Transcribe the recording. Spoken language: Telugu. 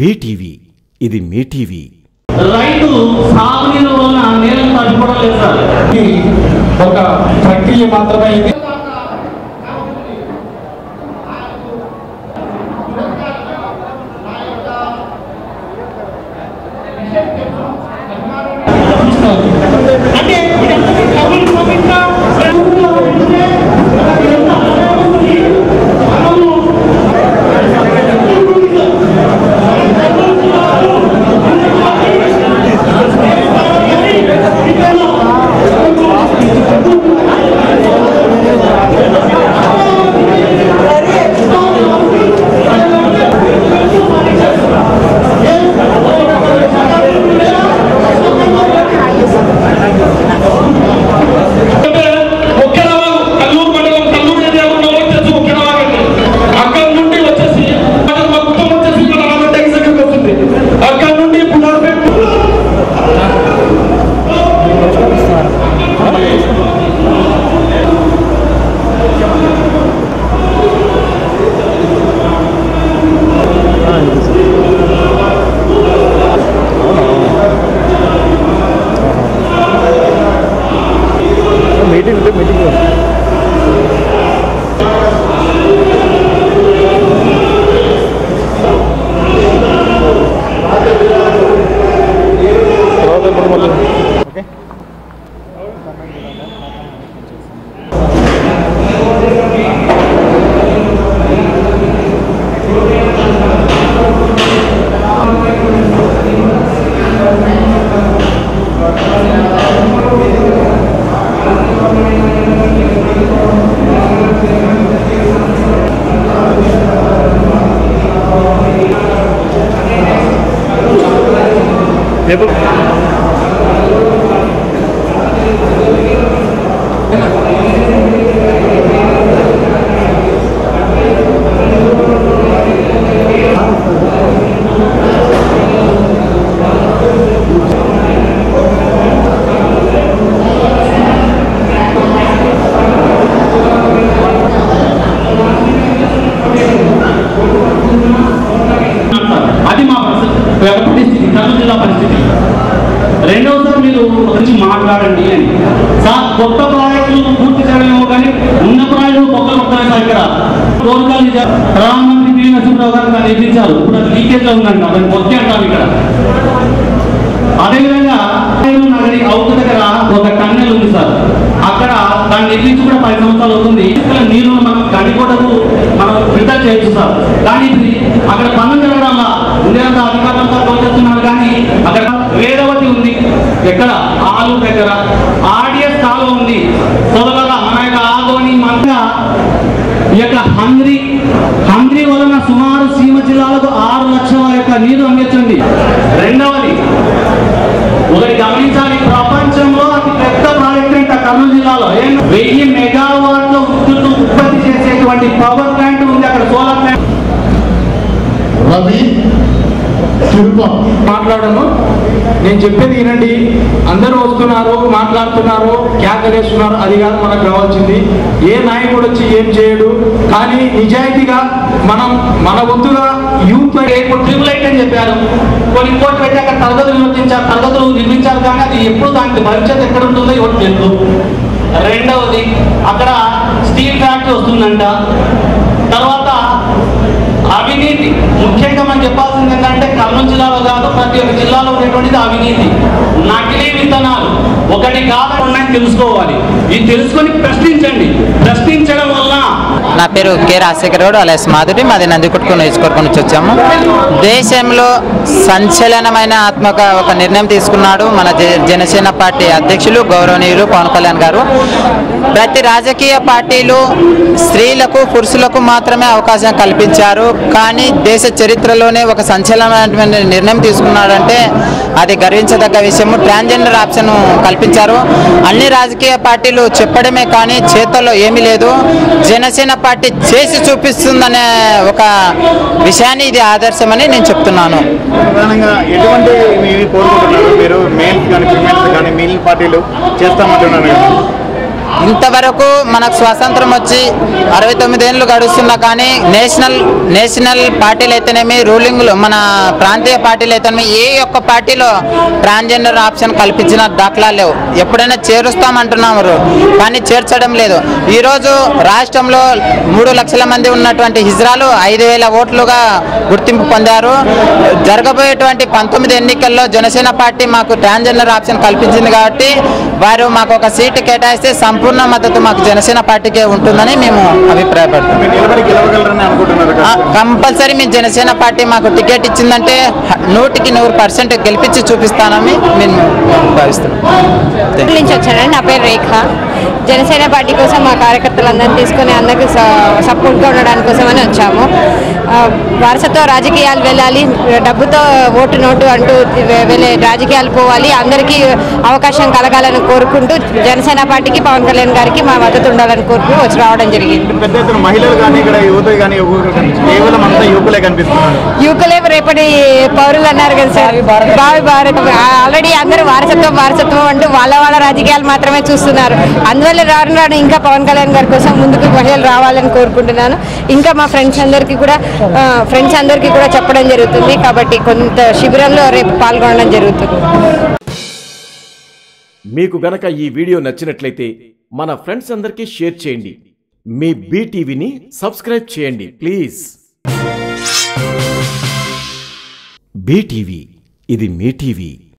బీటీవీ ఇది మీ టీవీ. రైతు సాగునీరు వలన నేలను తట్టుకోవడం లేదు సార్. ఇది ఒక ప్రక్రియ మాత్రమే ఇది. రెండవసారి మీరు గురించి మాట్లాడండి అని. సార్ కొత్త ప్రాజెక్టులు పూర్తి చేయడమేమో కానీ ఉన్న ప్రాజెక్టులు మొక్కలు మొక్కలే సార్ ఇక్కడ. కోరికలు ప్రధానమంత్రి పి నరసింహరావు గారు దాన్ని నిర్మించారు ఇప్పుడు అది లీకేజ్లో ఉందంట. దాన్ని మొక్కి అంటాం ఇక్కడ. అదేవిధంగా నగరి అవుత దగ్గర ఒక టన్నెల్ ఉంది సార్. అక్కడ దాన్ని నిర్మించి కూడా పది సంవత్సరాలు అవుతుంది. నీళ్ళు మనం గడికోటకు మనం ఫిల్టర్ చేయొచ్చు సార్. కానీ ఇది అక్కడ పనులు జరగడం వల్ల ఉండేంత అధికారులంతా తోచేస్తున్నారు కానీ అక్కడ వేదవతి ఉంది ఎక్కడ ఆలు దగ్గర ఆర్డిఎస్ కాలువ ఉంది సోదరుల మన యొక్క ఆదోని మన ఈ యొక్క హంగ్రీ హంగ్రీ వలన సుమారు సీమ జిల్లాలకు ఆరు లక్షల యొక్క నీరు అందించండి. రెండవది ఒకటి గమనించాలి ప్రపంచంలో అతి పెద్ద ప్రాజెక్ట్ అంట కర్నూలు జిల్లాలో. వెయ్యి మెగావాట్ల విద్యుత్ ఉత్పత్తి చేసేటువంటి పవర్ ప్లాంట్ ఉంది అక్కడ సోలార్ ప్లాంట్ రవి శిల్ప మాట్లాడను. నేను చెప్పేది వినండి. అందరూ వస్తున్నారు మాట్లాడుతున్నారు క్యాకలేస్తున్నారు అది కాదు మనకు రావాల్సింది. ఏ నాయకుడు వచ్చి ఏం చేయడు? కానీ నిజాయితీగా మనం మన వంతుగా యూత్ ఇప్పుడు ట్రిపుల్ ఐట్ అని చెప్పారు. కొన్ని కోట్లు పెట్టి అక్కడ తరగతులు నిర్మించారు తరగతులు నిర్మించారు కానీ అది ఎప్పుడు దానికి భవిష్యత్తు ఎక్కడ ఉంటుందో ఎవరు తెలుసు. రెండవది అక్కడ స్టీల్ ఫ్యాక్టరీ వస్తుందంట. తర్వాత అవినీతి. ముఖ్యంగా మనం చెప్పాల్సింది ఏంటంటే కర్నూలు జిల్లాలో కాదు ప్రతి ఒక్క జిల్లాలో ఉన్నటువంటిది అవినీతి. నకిలీ విత్తనాలు. ఒకటి కాకుండా తెలుసుకోవాలి. ఇది తెలుసుకొని ప్రశ్నించండి. ప్రశ్ని పేరు కె రాజశేఖర్ గౌడ్ అలెస్ మాధురి మాది నందికొట్టుకుని నియోజకవర్గం నుంచి వచ్చాము. దేశంలో సంచలనమైన ఆత్మక ఒక నిర్ణయం తీసుకున్నాడు మన జనసేన పార్టీ అధ్యక్షులు గౌరవనీయులు పవన్ కళ్యాణ్ గారు. ప్రతి రాజకీయ పార్టీలు స్త్రీలకు పురుషులకు మాత్రమే అవకాశం కల్పించారు. కానీ దేశ చరిత్రలోనే ఒక సంచలనమైన నిర్ణయం తీసుకున్నాడంటే అది గర్వించదగ్గ విషయము. ట్రాన్స్జెండర్ ఆప్షన్ కల్పించారు. అన్ని రాజకీయ పార్టీలు చెప్పడమే కానీ చేతల్లో ఏమీ లేదు. జనసేన పార్టీ చేసి చూపిస్తుందనే ఒక విషయాన్ని ఇది ఆదర్శమని నేను చెప్తున్నాను. ప్రధానంగా ఎటువంటి మీరు కోరుకుంటున్నారు? మీరు మేల్స్ కానీ ఫిమేల్స్ కానీ మిగిలిన పార్టీలు చేస్తామంటున్నారు కదా ఇంతవరకు మనకు స్వాతంత్రం వచ్చి అరవై తొమ్మిది ఏళ్ళు గడుస్తున్నా కానీ నేషనల్ నేషనల్ పార్టీలు అయితేనేమి రూలింగ్లు మన ప్రాంతీయ పార్టీలు అయితేనేమి ఏ ఒక్క పార్టీలో ట్రాన్స్జెండర్ ఆప్షన్ కల్పించిన దాఖలా లేవు. ఎప్పుడైనా చేరుస్తామంటున్నారు కానీ చేర్చడం లేదు. ఈరోజు రాష్ట్రంలో మూడు లక్షల మంది ఉన్నటువంటి హిజ్రాలు ఐదు వేల ఓట్లుగా గుర్తింపు పొందారు. జరగబోయేటువంటి పంతొమ్మిది ఎన్నికల్లో జనసేన పార్టీ మాకు ట్రాన్స్జెండర్ ఆప్షన్ కల్పించింది కాబట్టి వారు మాకు ఒక సీటు కేటాయిస్తే సంపూర్ణ మద్దతు మాకు జనసేన పార్టీకే ఉంటుందని మేము అభిప్రాయపడుతున్నాం కంపల్సరీ మీ జనసేన పార్టీ మాకు టికెట్ ఇచ్చిందంటే నూటికి నూరు పర్సెంట్ గెలిపించి చూపిస్తానని మేము భావిస్తున్నాం. నా పేరు రేఖ. జనసేన పార్టీ కోసం మా కార్యకర్తలందరినీ తీసుకొని అందరికి సపోర్ట్గా ఉండడానికి కోసం అని వచ్చాము వారసత్వ రాజకీయాలు వెళ్ళాలి డబ్బుతో ఓటు నోటు అంటూ వెళ్ళే రాజకీయాలు పోవాలి అందరికీ అవకాశం కలగాలని కోరుకుంటూ జనసేన పార్టీకి పవన్ కళ్యాణ్ గారికి మా మద్దతు ఉండాలని కోరుకుంటూ వచ్చి రావడం జరిగింది. పెద్ద ఎత్తున మహిళలు కానీ ఇక్కడ యువత కానీ యువకులు కానీ కేవలం అంతా యువకులే కనిపిస్తున్నారు. యువకులే రేపటి పౌరులు అన్నారు కదా సార్. భావి భారత్. ఆల్రెడీ అందరూ వారసత్వం వారసత్వం అంటూ వాళ్ళ వాళ్ళ రాజకీయాలు మాత్రమే చూస్తున్నారు. అందువల్ల రాను రాను ఇంకా పవన్ కళ్యాణ్ గారి కోసం ముందుకు మహిళలు రావాలని కోరుకుంటున్నాను. ఇంకా మా ఫ్రెండ్స్ అందరికీ కూడా ఫ్రెండ్స్ అందరికీ కూడా చెప్పడం జరుగుతుంది. కాబట్టి కొంత శిబిరంలో రేపు పాల్గొనడం జరుగుతుంది. మీకు గనక ఈ వీడియో నచ్చినట్లయితే మన ఫ్రెండ్స్ అందరికీ షేర్ చేయండి. మీ బీటీవీని సబ్స్క్రైబ్ చేయండి ప్లీజ్. బీటీవీ ఇది మీ టీవీ.